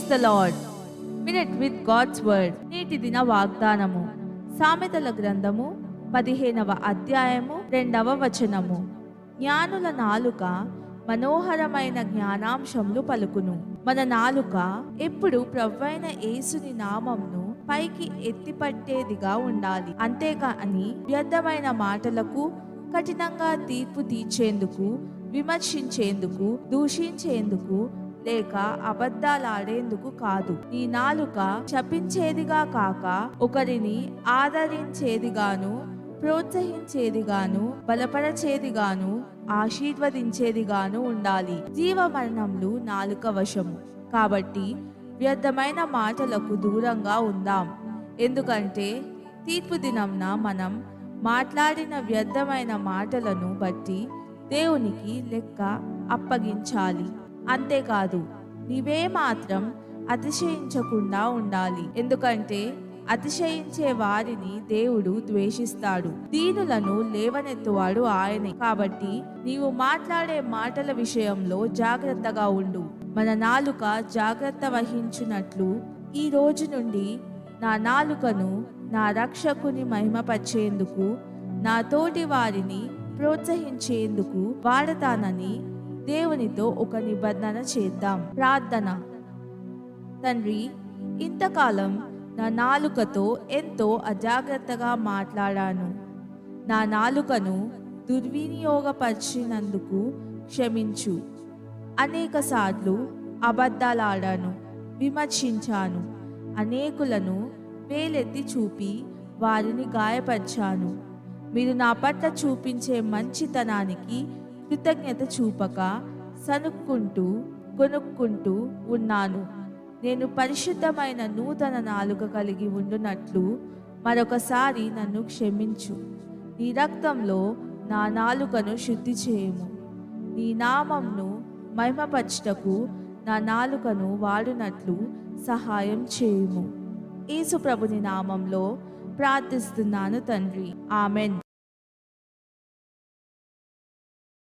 Praise the lord minute with God's word నేటి దిన వాగ్దానము. సామెతల గ్రంథము పదిహేనవ అధ్యాయము రెండవ వచనము. జ్ఞానుల నాలుక మనోహరమైన జ్ఞానాంశములు పలుకును. మన నాలుక ఎప్పుడు ప్రవ్వైన యేసుని నామంను పైకి ఎత్తిపట్టేదిగా ఉండాలి. అంతేకాని వ్యర్థమైన మాటలకు కఠినంగా తీర్పు తీర్చేందుకు విమర్శించేందుకు దూషించేందుకు లేక అబద్ధాలాడేందుకు కాదు. నీ నాలుక శపించేదిగా కాక ఒకరిని ఆదరించేదిగాను ప్రోత్సహించేదిగాను బలపరచేదిగాను ఆశీర్వదించేదిగాను ఉండాలి. జీవమరణములు నాలుక వశము. కాబట్టి వ్యర్థమైన మాటలకు దూరంగా ఉందాం. ఎందుకంటే తీర్పు దినంన మనం మాట్లాడిన వ్యర్థమైన మాటలను బట్టి దేవునికి లెక్క అప్పగించాలి. అంతేకాదు నీవే మాత్రం అతిశయించకుండా ఉండాలి. ఎందుకంటే అతిశయించే వారిని దేవుడు ద్వేషిస్తాడు. దీనులను లేవనెత్తువాడు ఆయనే. కాబట్టి నీవు మాట్లాడే మాటల విషయంలో జాగ్రత్తగా ఉండు. మన నాలుక జాగ్రత్త వహించినట్లు ఈ రోజు నుండి నా నాలుకను నా రక్షకుని మహిమపరిచేందుకు నా తోటి వారిని ప్రోత్సహించేందుకు వాడతానని దేవునితో ఒక నిబంధన చేద్దాం. ప్రార్థన. తండ్రి ఇంతకాలం నా నాలుకతో ఎంతో అజాగ్రత్తగా మాట్లాడాను. నా నాలుకను దుర్వినియోగపరిచినందుకు క్షమించు. అనేక సార్లు అబద్ధాలాడాను విమర్శించాను అనేకులను వేలెత్తి చూపి వారిని గాయపరిచాను. మీరు నా పట్ల చూపించే మంచితనానికి కృతజ్ఞత చూపక సనుక్కుంటూ కొనుక్కుంటూ ఉన్నాను. నేను పరిశుద్ధమైన నూతన నాలుక కలిగి ఉండునట్లు మరొకసారి నన్ను క్షమించు. నీ రక్తంలో నా నాలుకను శుద్ధి చేయము. నీ నామంను మహిమపరచుటకు నా నాలుకను వాడునట్లు సహాయం చేయము. యేసు ప్రభుని నామంలో ప్రార్థిస్తున్నాను తండ్రి. ఆమెన్.